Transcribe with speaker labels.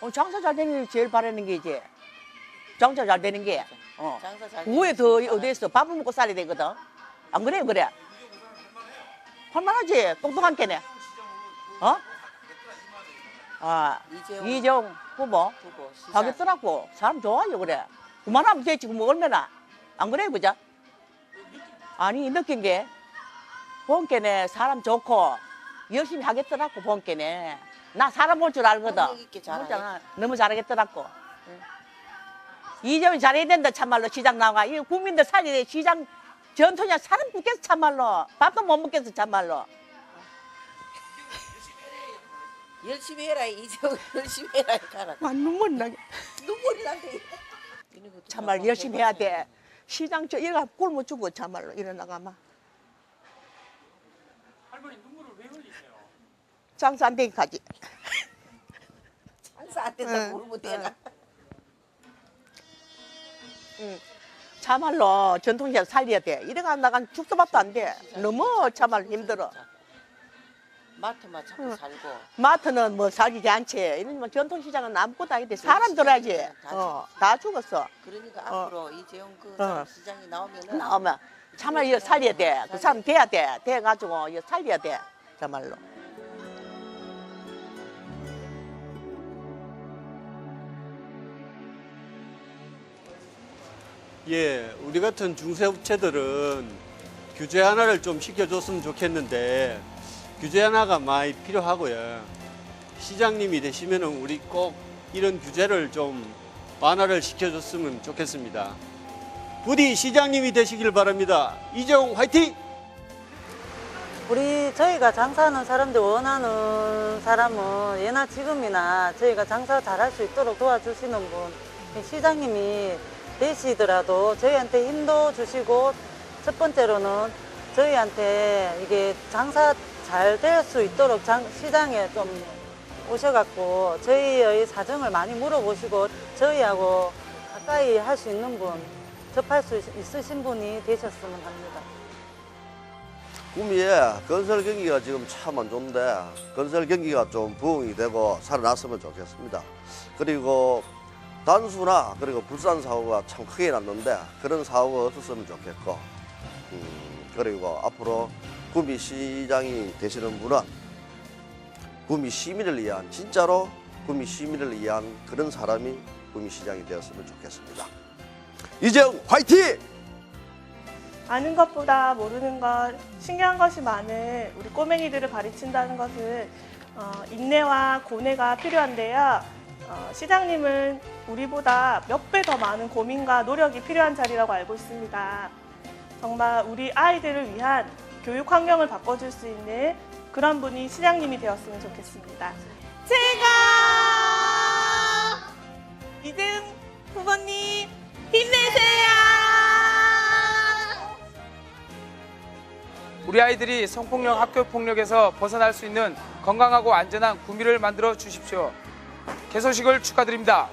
Speaker 1: 어, 장사 잘 되는 게 제일 바라는 게 이제 장사 잘 되는 게 어.
Speaker 2: 장사 잘
Speaker 1: 후에
Speaker 2: 되는 더게
Speaker 1: 어디에서 밥을 먹고 살아야 되거든. 안 그래 그래? 할만하지 똑똑한 게네. 어? 아
Speaker 2: 이재용
Speaker 1: 이정 후보
Speaker 2: 후보 시장
Speaker 1: 가겠더라고 사람 좋아요 그래. 그만하면 되지 뭐 얼마나 안 그래 그죠? 아니 느낀 게 본게네 사람 좋고 열심히 하겠더라고 본게네. 나 사람 볼 줄 알거든.
Speaker 2: 능력 있게 잘하네.
Speaker 1: 그렇잖아. 너무 잘하겠더라고. 이점이 잘해야 된다 참말로 시장 나가. 이 국민들 돼. 시장 전투냐 사람 죽겠어 참말로. 밥도 못 먹겠어 참말로.
Speaker 2: 열심히 해라 이재용 열심히 해라 가라
Speaker 1: 아 눈물 나게.
Speaker 2: 이런 것도
Speaker 1: 참말
Speaker 2: 좀
Speaker 1: 열심히 해야. 돼. 시장 저 이래가 굶어 죽어 참말로 일어나가 마.
Speaker 3: 할머니 눈물을 왜 흘리세요?
Speaker 1: 장사 안 되기까지.
Speaker 2: 장사 안 된다
Speaker 1: 응,
Speaker 2: 모르면 되나
Speaker 1: 참말로 전통시장 살려야 돼. 이래가 나간 죽도 밥도 안 돼. 너무 참말로 힘들어.
Speaker 2: 마트만 자꾸
Speaker 1: 응.
Speaker 2: 살고
Speaker 1: 마트는 뭐 살지 않지. 이런 뭐 전통시장은 아무것도 아닌데 사람 들어야지. 어, 다 죽었어.
Speaker 2: 그러니까
Speaker 1: 어.
Speaker 2: 앞으로 이재용 그
Speaker 1: 어.
Speaker 2: 시장이 나오면은
Speaker 1: 나오면 참말 이거 살려야 돼. 그 사람 돼야 돼. 돼가지고 이거 살려야 돼. 참말로.
Speaker 4: 예, 우리 같은 중소업체들은 규제 하나를 좀 시켜줬으면 좋겠는데 규제 하나가 많이 필요하고요. 시장님이 되시면은 우리 꼭 이런 규제를 좀 완화를 시켜줬으면 좋겠습니다. 부디 시장님이 되시길 바랍니다. 이재용 화이팅!
Speaker 5: 우리 저희가 장사하는 사람들 원하는 사람은 예나 지금이나 저희가 장사 잘할 수 있도록 도와주시는 분 시장님이 되시더라도 저희한테 힘도 주시고 첫 번째로는 저희한테 이게 장사 잘 될 수 있도록 장- 시장에 좀 오셔갖고 저희의 사정을 많이 물어보시고 저희하고 가까이 할 수 있는 분 접할 수 있으신 분이 되셨으면 합니다.
Speaker 6: 구미에 건설 경기가 지금 참 안 좋은데 건설 경기가 좀 부흥이 되고 살아났으면 좋겠습니다. 그리고 단수나 그리고 불산 사고가 참 크게 났는데 그런 사고가 없었으면 좋겠고 음, 그리고 앞으로 구미 시장이 되시는 분은 구미 시민을 위한 진짜로 구미 시민을 위한 그런 사람이 구미 시장이 되었으면 좋겠습니다. 이재용 화이팅!
Speaker 7: 아는 것보다 모르는 것, 신기한 것이 많은 우리 꼬맹이들을 가르친다는 것은 어, 인내와 고뇌가 필요한데요. 어, 시장님은 우리보다 몇 배 더 많은 고민과 노력이 필요한 자리라고 알고 있습니다. 정말 우리 아이들을 위한 교육 환경을 바꿔줄 수 있는 그런 분이 시장님이 되었으면 좋겠습니다. 제가 이재용 후보님 힘내세요!
Speaker 3: 우리 아이들이 성폭력, 학교 폭력에서 벗어날 수 있는 건강하고 안전한 구미를 만들어 주십시오. 개소식을 축하드립니다.